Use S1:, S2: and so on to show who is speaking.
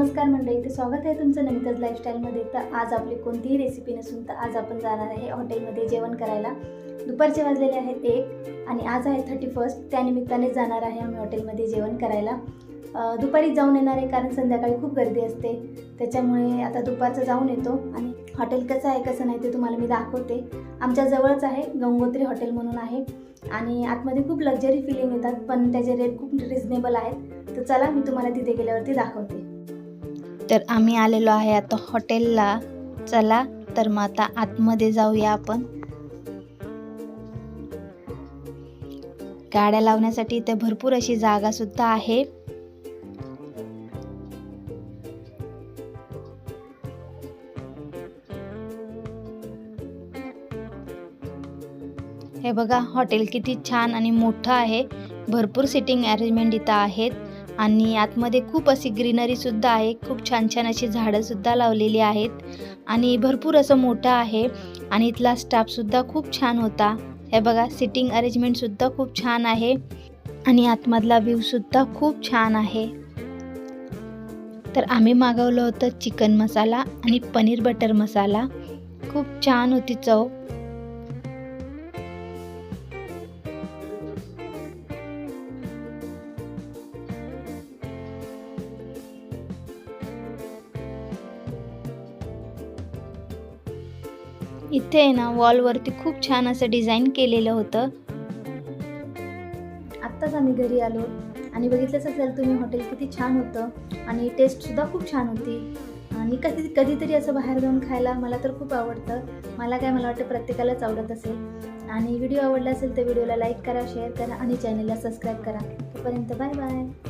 S1: नमस्कार मंडळी ते स्वागत आहे तुमचं नमिताज लाईफस्टाईलमध्ये तर आज आपली कोणतीही रेसिपी नसून तर आज आपण जाणार आहे हॉटेलमध्ये जेवण करायला. दुपारचे वाजलेले आहेत एक आणि आज आहे थर्टी फर्स्ट त्यानिमित्ताने जाणार आहे आम्ही हॉटेलमध्ये जेवण करायला. दुपारी जाऊन येणार आहे कारण संध्याकाळी खूप गर्दी असते. त्याच्यामुळे आता दुपारचं जाऊन येतो आणि हॉटेल कसं आहे कसं नाही ते तुम्हाला मी दाखवते. आमच्या जवळच आहे गंगोत्री हॉटेल म्हणून आहे. आणि आतमध्ये खूप लक्झरी फिलिंग येतात पण त्याचे रेट खूप रिझनेबल आहेत. तर चला मी तुम्हाला तिथे गेल्यावरती दाखवते.
S2: तर आम्ही आलेलो आहे आता हॉटेलला. चला तर मग आता आतमध्ये जाऊया आपण. गाड्या लावण्यासाठी इथे भरपूर अशी जागा सुद्धा आहे. हे बघा हॉटेल किती छान आणि मोठं आहे. भरपूर सिटिंग अरेंजमेंट इथं आहेत. आणि आतमध्ये खूप अशी ग्रीनरी सुद्धा आहे. खूप छान छान अशी झाडं सुद्धा लावलेली आहेत. आणि भरपूर असं मोठं आहे आणि इथला स्टाफ सुद्धा खूप छान होता. हे बघा सिटिंग अरेंजमेंट सुद्धा खूप छान आहे. आणि आतमधला व्ह्यू सुद्धा खूप छान आहे. तर आम्ही मागवलं होतं चिकन मसाला आणि पनीर बटर मसाला. खूप छान होती चव. इथे आहे ना वॉलवरती खूप छान असं डिझाईन केलेलं होतं.
S1: आत्ताच आम्ही घरी आलो आणि बघितलंच असेल तुम्ही हॉटेल किती छान होतं आणि टेस्टसुद्धा खूप छान होती. आणि कधी कधीतरी असं बाहेर जाऊन खायला मला तर खूप आवडतं. मला काय मला वाटतं प्रत्येकालाच आवडत असेल. आणि व्हिडिओ आवडला असेल तर व्हिडिओला लाईक करा शेअर करा आणि चॅनलला सबस्क्राईब करा. तोपर्यंत बाय बाय